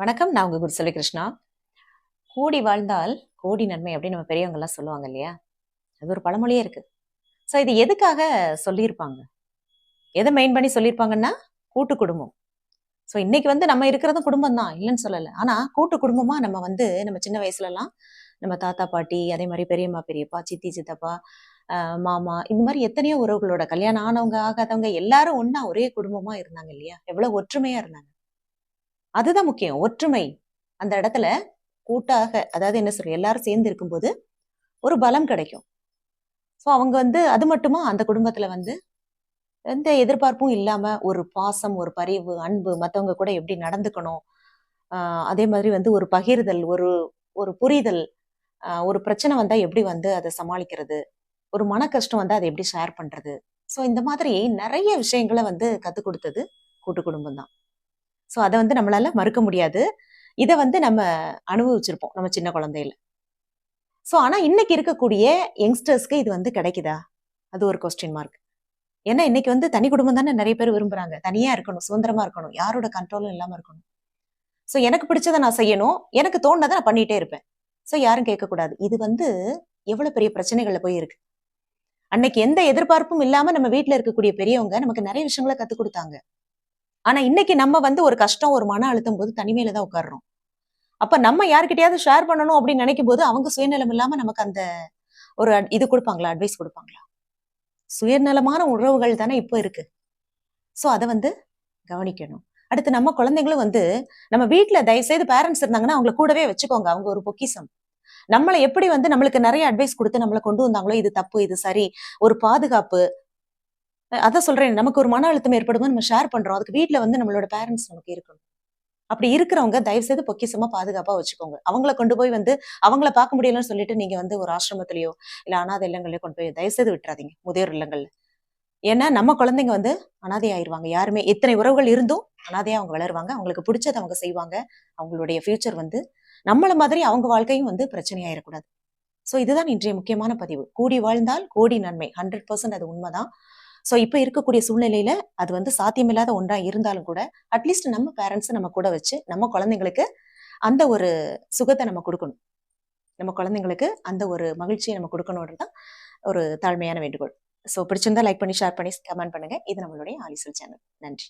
வணக்கம் நான் உங்க குருசலி கிருஷ்ணா. கூடி வாழ்ந்தால் கோடி நன்மை அப்படின்னு நம்ம பெரியவங்க எல்லாம் சொல்லுவாங்க இல்லையா? அது ஒரு பழமொழியே இருக்கு. ஸோ இது எதுக்காக சொல்லியிருப்பாங்க? எதை மெயின் பண்ணி சொல்லியிருப்பாங்கன்னா கூட்டு குடும்பம். ஸோ இன்னைக்கு வந்து நம்ம இருக்கிறதும் குடும்பம் தான் இல்லைன்னு சொல்லலை. ஆனா கூட்டு குடும்பமா நம்ம வந்து நம்ம சின்ன வயசுல எல்லாம் நம்ம தாத்தா பாட்டி அதே மாதிரி பெரியம்மா பெரியப்பா சித்தி சித்தப்பா ஆஹ் மாமா இந்த மாதிரி எத்தனையோ உறவுகளோட கல்யாணம் ஆனவங்க ஆகாதவங்க எல்லாரும் ஒண்ணா ஒரே குடும்பமா இருந்தாங்க இல்லையா? எவ்வளவு ஒற்றுமையா இருந்தாங்க. அதுதான் முக்கியம். ஒற்றுமை. அந்த இடத்துல கூட்டாக அதாவது என்ன சொல்ற எல்லாரும் சேர்ந்து இருக்கும்போது ஒரு பலம் கிடைக்கும். ஸோ அவங்க வந்து அது மட்டுமா? அந்த குடும்பத்துல வந்து எந்த எதிர்பார்ப்பும் இல்லாம ஒரு பாசம் ஒரு பரிவு அன்பு மற்றவங்க கூட எப்படி நடந்துக்கணும் அதே மாதிரி வந்து ஒரு பகிர்தல் ஒரு ஒரு புரிதல் ஒரு பிரச்சனை வந்தா எப்படி வந்து அதை சமாளிக்கிறது ஒரு மன கஷ்டம் வந்தா அதை எப்படி ஷேர் பண்றது. ஸோ இந்த மாதிரி நிறைய விஷயங்களை வந்து கத்துக் கொடுத்தது கூட்டு குடும்பம் தான் ஸோ அதை வந்து நம்மளால மறுக்க முடியாது. இதை வந்து நம்ம அனுபவிச்சிருப்போம் நம்ம சின்ன குழந்தையில. ஸோ ஆனா இன்னைக்கு இருக்கக்கூடிய யங்ஸ்டர்ஸ்க்கு இது வந்து கிடைக்குதா? அது ஒரு கொஸ்டின் மார்க் ஏன்னா இன்னைக்கு வந்து தனி குடும்பம் தானே நிறைய பேர் விரும்புறாங்க. தனியா இருக்கணும் சுதந்திரமா இருக்கணும். யாரோட கண்ட்ரோலும் இல்லாம இருக்கணும். ஸோ எனக்கு பிடிச்சதை நான் செய்யணும். எனக்கு தோணுனதை நான் பண்ணிட்டே இருப்பேன். ஸோ யாரும் கேட்கக்கூடாது. இது வந்து எவ்வளவு பெரிய பிரச்சனைகள்ல போய் இருக்கு அன்னைக்கு எந்த எதிர்பார்ப்பும் இல்லாம நம்ம வீட்டில் இருக்கக்கூடிய பெரியவங்க நமக்கு நிறைய விஷயங்களை கற்றுக் கொடுத்தாங்க. ஆனா இன்னைக்கு நம்ம வந்து ஒரு கஷ்டம் ஒரு மன அழுத்தம் போது தனிமையில தான் உட்கார்றோம். அப்ப நம்ம யார்கிட்டயாவது ஷேர் பண்ணணும் அப்படின்னு நினைக்கும் போது அவங்க சுயநலம் இல்லாம நமக்கு அந்த ஒரு இது கொடுப்பாங்களா அட்வைஸ் கொடுப்பாங்களா? சுயநலமான உறவுகள் தானே இப்போ இருக்கு. சோ அதை வந்து கவனிக்கணும். அடுத்து நம்ம குழந்தைங்களும் வந்து நம்ம வீட்டில் தயவு செய்து பேரண்ட்ஸ் இருந்தாங்கன்னா அவங்கள கூடவே வச்சுக்கோங்க. அவங்க ஒரு பொக்கிஷம். நம்மளை எப்படி வந்து நம்மளுக்கு நிறைய அட்வைஸ் கொடுத்து நம்மளை கொண்டு வந்தாங்களோ இது தப்பு இது சரி ஒரு பாதுகாப்பு அதான் சொல்றேன். நமக்கு ஒரு மன அழுத்தம் ஏற்படும் நம்ம ஷேர் பண்றோம். அதுக்கு வீட்டுல வந்து நம்மளோட பேரண்ட்ஸ் நமக்கு இருக்கணும். அப்படி இருக்கிறவங்க தயவு செய்து பொக்கிசமா பாதுகாப்பா வச்சுக்கோங்க. அவங்கள கொண்டு போய் வந்து அவங்கள பார்க்க முடியலன்னு சொல்லிட்டு நீங்க வந்து ஒரு ஆசிரமத்திலயோ இல்ல அனாதை இல்லங்களையோ கொண்டு போய் தயவு செய்து விட்டுறாதீங்க முதியோர் இல்லங்கள்ல. ஏன்னா நம்ம குழந்தைங்க வந்து அனாதை ஆயிருவாங்க யாருமே. எத்தனை உறவுகள் இருந்தும் அனாதையா அவங்க வளருவாங்க. அவங்களுக்கு பிடிச்சதை அவங்க செய்வாங்க. அவங்களுடைய ஃபியூச்சர் வந்து நம்மள மாதிரி அவங்க வாழ்க்கையும் வந்து பிரச்சனையாயிடக்கூடாது ஸோ இதுதான் இன்றைய முக்கியமான பதிவு. கூடி வாழ்ந்தால் கோடி நன்மை. ஹண்ட்ரட் பர்சன்ட் அது உண்மைதான். ஸோ இப்போ இருக்கக்கூடிய சூழ்நிலையில அது வந்து சாத்தியமில்லாத ஒன்றா இருந்தாலும் கூட அட்லீஸ்ட் நம்ம பேரண்ட்ஸை நம்ம கூட வச்சு நம்ம குழந்தைங்களுக்கு அந்த ஒரு சுகத்தை நம்ம கொடுக்கணும். நம்ம குழந்தைங்களுக்கு அந்த ஒரு மகிழ்ச்சியை நம்ம கொடுக்கணுன்றது தான் ஒரு தாழ்மையான வேண்டுகோள். ஸோ பிடிச்சிருந்தா லைக் பண்ணி ஷேர் பண்ணி கமெண்ட் பண்ணுங்க. இது நம்மளுடைய ஆலிசல் சேனல். நன்றி.